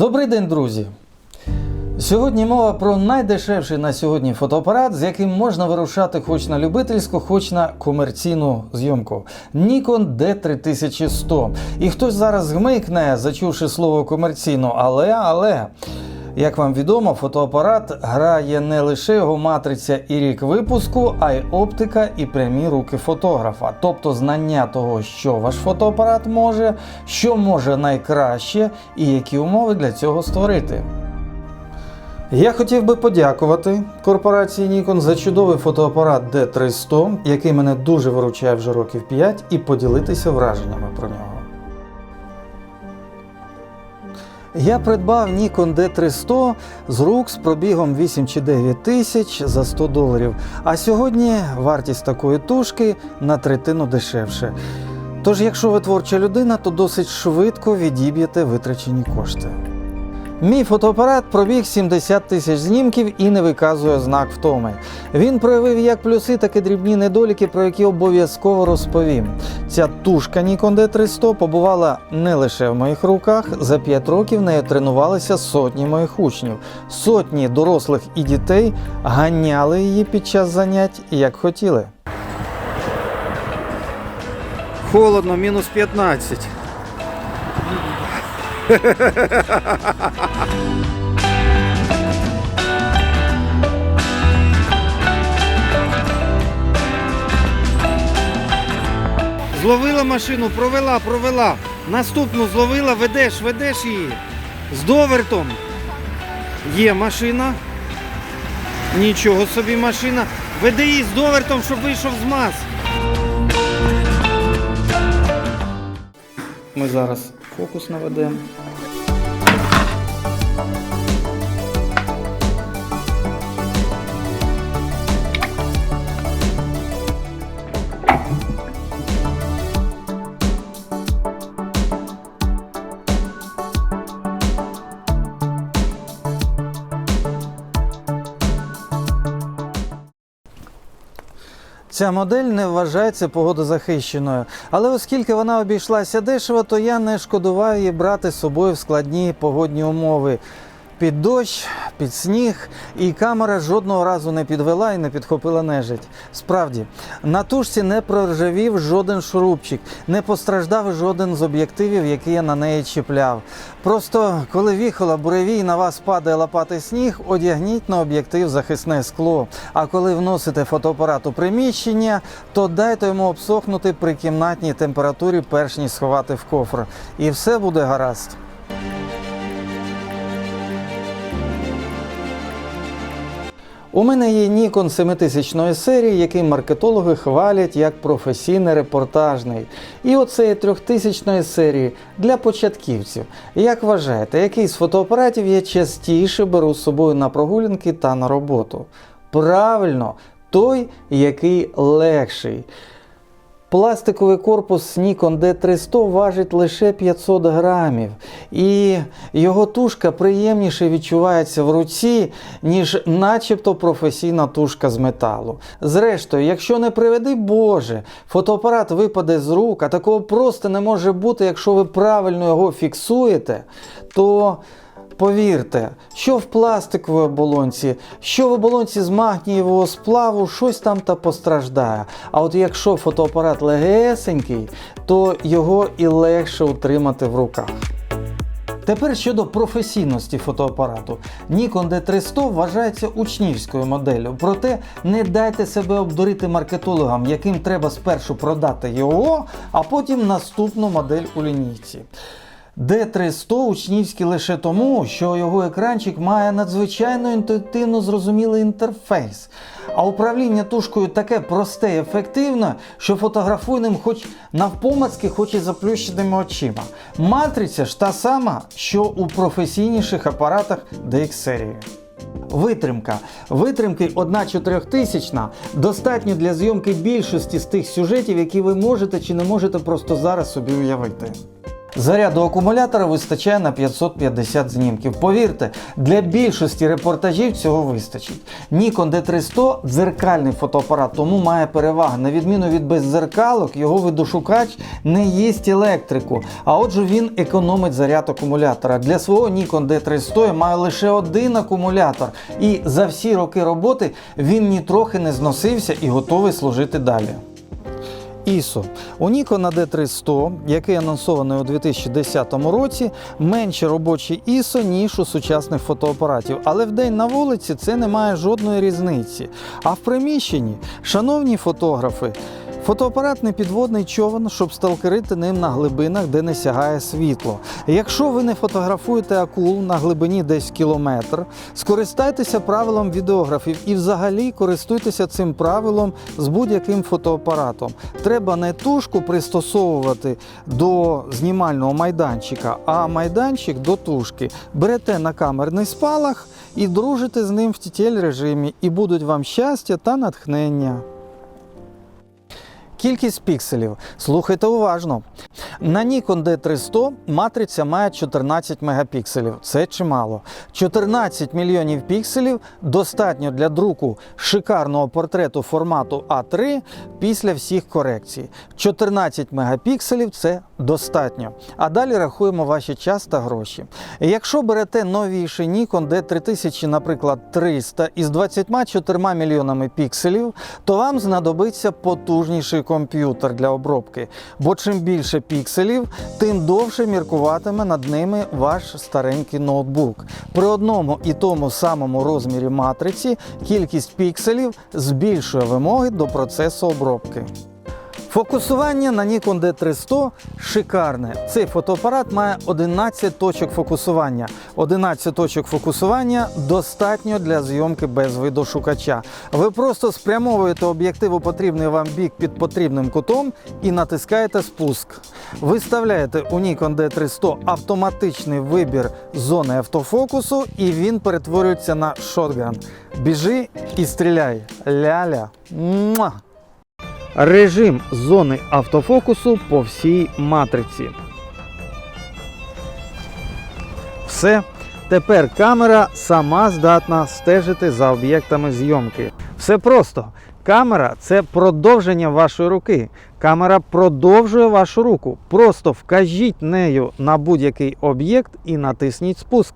Добрий день, друзі! Сьогодні мова про найдешевший на сьогодні фотоапарат, з яким можна вирушати хоч на любительську, хоч на комерційну зйомку. Nikon D3100. І хтось зараз гмикне, зачувши слово комерційно, але, але. Як вам відомо, фотоапарат грає не лише його матриця і рік випуску, а й оптика і прямі руки фотографа, тобто знання того, що ваш фотоапарат може, що може найкраще і які умови для цього створити. Я хотів би подякувати корпорації Nikon за чудовий фотоапарат D300, який мене дуже виручає вже років 5, і поділитися враженнями про нього. Я придбав Nikon D300 з рук з пробігом 8 чи 9 тисяч за 100 доларів. А сьогодні вартість такої тушки на третину дешевше. Тож, якщо ви творча людина, то досить швидко відіб'єте витрачені кошти. Мій фотоапарат пробіг 70 тисяч знімків і не виказує знак втоми. Він проявив як плюси, так і дрібні недоліки, про які обов'язково розповім. Ця тушка Nikon D300 побувала не лише в моїх руках. За 5 років нею тренувалися сотні моїх учнів. Сотні дорослих і дітей ганяли її під час занять як хотіли. Холодно, мінус 15. Зловила машину, провела, провела. Наступну зловила, ведеш, ведеш її. З довертом. Є машина. Нічого собі машина. Веди її з довертом, щоб вийшов з мас. Ми зараз фокус наведемо. Ця модель не вважається погодозахищеною, але оскільки вона обійшлася дешево, то я не шкодував її брати з собою в складні погодні умови. Під дощ, під сніг, і камера жодного разу не підвела і не підхопила нежить. Справді, на тушці не проржавів жоден шурупчик, не постраждав жоден з об'єктивів, які я на неї чіпляв. Просто коли віхола буревій на вас падає лопатий сніг, одягніть на об'єктив захисне скло. А коли вносите фотоапарат у приміщення, то дайте йому обсохнути при кімнатній температурі, перш ніж сховати в кофр. І все буде гаразд. У мене є Nikon 7000 серії, який маркетологи хвалять як професійний репортажний. І оцеї 3000 серії для початківців. Як вважаєте, який з фотоапаратів я частіше беру з собою на прогулянки та на роботу? Правильно, той, який легший. Пластиковий корпус Nikon D300 важить лише 500 грамів, і його тушка приємніше відчувається в руці, ніж начебто професійна тушка з металу. Зрештою, якщо не приведи Боже, фотоапарат випаде з рук, а такого просто не може бути, якщо ви правильно його фіксуєте, то Повірте, що в пластиковій оболонці, що в оболонці з магнієвого сплаву, щось там та постраждає. А от якщо фотоапарат легесенький, то його і легше утримати в руках. Тепер щодо професійності фотоапарату. Nikon D300 вважається учнівською моделлю, проте не дайте себе обдурити маркетологам, яким треба спершу продати його, а потім наступну модель у лінійці. D300 учнівський лише тому, що його екранчик має надзвичайно інтуїтивно зрозумілий інтерфейс. А управління тушкою таке просте і ефективне, що фотографує ним хоч навпомацьки, хоч і заплющеними очима. Матриця ж та сама, що у професійніших апаратах DX серії. Витримка. Витримки 1 4000 достатньо для зйомки більшості з тих сюжетів, які ви можете чи не можете просто зараз собі уявити. Заряду акумулятора вистачає на 550 знімків. Повірте, для більшості репортажів цього вистачить. Nikon D300 дзеркальний фотоапарат, тому має перевагу. На відміну від беззеркалок, його видошукач не їсть електрику, а отже він економить заряд акумулятора. Для свого Nikon D300 я маю лише один акумулятор, і за всі роки роботи він нітрохи не зносився і готовий служити далі. ISO. У Nikon D300, який анонсований у 2010 році, менше робочий ISO, ніж у сучасних фотоапаратів. Але в день на вулиці це не має жодної різниці. А в приміщенні, шановні фотографи, Фотоапарат не підводний човен, щоб сталкерити ним на глибинах, де не сягає світло. Якщо ви не фотографуєте акул на глибині десь кілометр, скористайтеся правилом відеографів і взагалі користуйтеся цим правилом з будь-яким фотоапаратом. Треба не тушку пристосовувати до знімального майданчика, а майданчик до тушки. Берете на камерний спалах і дружите з ним в тітель режимі, і будуть вам щастя та натхнення. Кількість пікселів. Слухайте уважно. На Nikon D300 матриця має 14 мегапікселів. Це чимало. 14 мільйонів пікселів достатньо для друку шикарного портрету формату А3 після всіх корекцій. 14 мегапікселів це достатньо. А далі рахуємо ваші час та гроші. Якщо берете новіший Nikon D3000, наприклад, 300 із 24 мільйонами пікселів, то вам знадобиться потужніший комп'ютер для обробки. Бо чим більше пікселів, тим довше міркуватиме над ними ваш старенький ноутбук. При одному і тому самому розмірі матриці кількість пікселів збільшує вимоги до процесу обробки. Фокусування на Nikon D300 шикарне. Цей фотоапарат має 11 точок фокусування. 11 точок фокусування достатньо для зйомки без видошукача. Ви просто спрямовуєте об'єктив у потрібний вам бік під потрібним кутом і натискаєте спуск. Виставляєте у Nikon D300 автоматичний вибір зони автофокусу, і він перетворюється на шотган. Біжи і стріляй. Ля-ля. Режим зони автофокусу по всій матриці. Все. Тепер камера сама здатна стежити за об'єктами зйомки. Все просто. Камера це продовження вашої руки. Камера продовжує вашу руку. Просто вкажіть нею на будь-який об'єкт і натисніть спуск.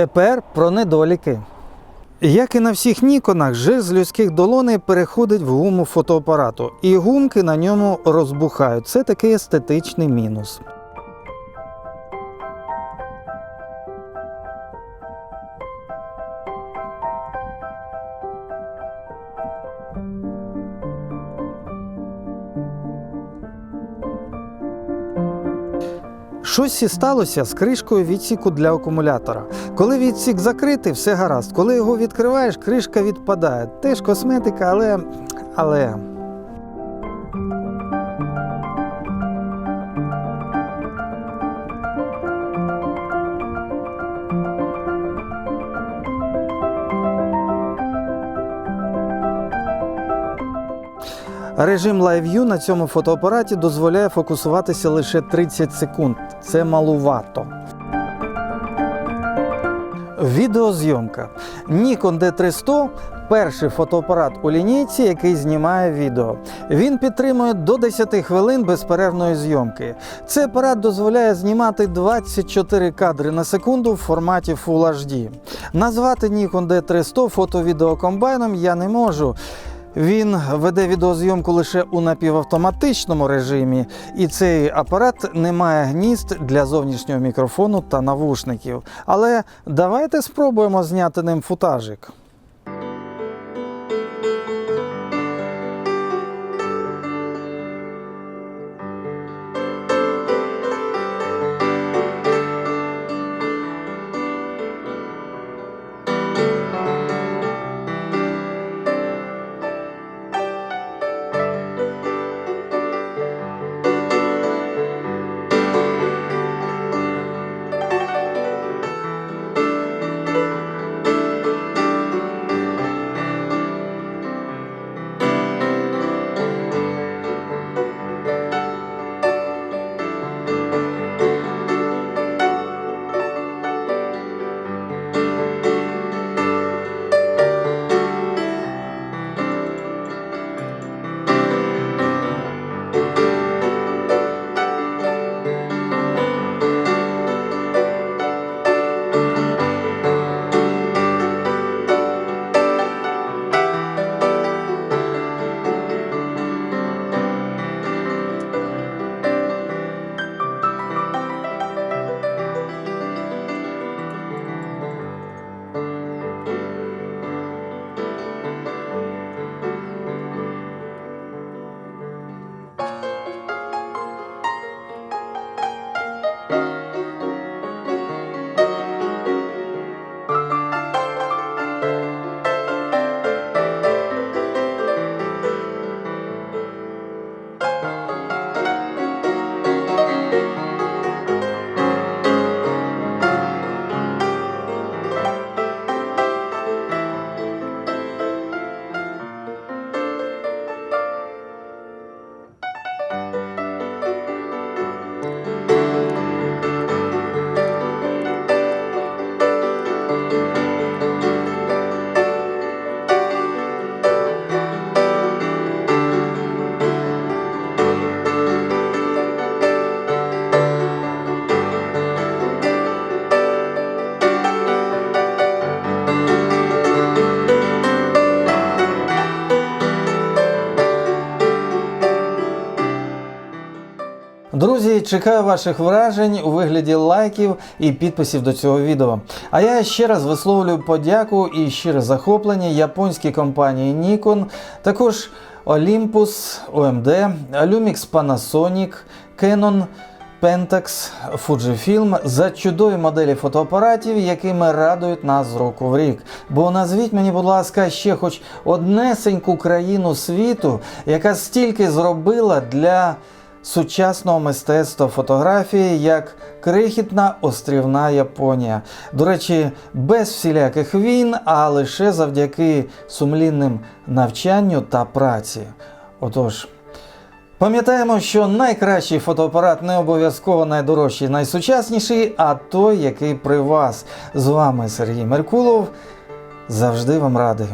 Тепер про недоліки. Як і на всіх ніконах, жир з людських долоней переходить в гуму фотоапарату, і гумки на ньому розбухають. Це такий естетичний мінус. Щось і сталося з кришкою відсіку для акумулятора. Коли відсік закритий, все гаразд. Коли його відкриваєш, кришка відпадає. Теж косметика, але. але. Режим Live View на цьому фотоапараті дозволяє фокусуватися лише 30 секунд. Це малувато. Відеозйомка. Nikon D300 перший фотоапарат у лінійці, який знімає відео. Він підтримує до 10 хвилин безперервної зйомки. Цей апарат дозволяє знімати 24 кадри на секунду в форматі Full HD. Назвати Nikon D300 фото-відеокомбайном я не можу. Він веде відеозйомку лише у напівавтоматичному режимі, і цей апарат не має гнізд для зовнішнього мікрофону та навушників. Але давайте спробуємо зняти ним футажик. Чекаю ваших вражень у вигляді лайків і підписів до цього відео. А я ще раз висловлюю подяку і щире захоплення японській компанії Nikon, також Olympus, OMD, Lumix Panasonic, Canon, Pentax, Fujifilm за чудові моделі фотоапаратів, якими радують нас з року в рік. Бо назвіть мені, будь ласка, ще хоч однесеньку країну світу, яка стільки зробила для сучасного мистецтва фотографії, як крихітна острівна Японія. До речі, без всіляких війн, а лише завдяки сумлінним навчанню та праці. Отож. Пам'ятаємо, що найкращий фотоапарат не обов'язково найдорожчий, найсучасніший, а той, який при вас. З вами Сергій Меркулов. Завжди вам радий.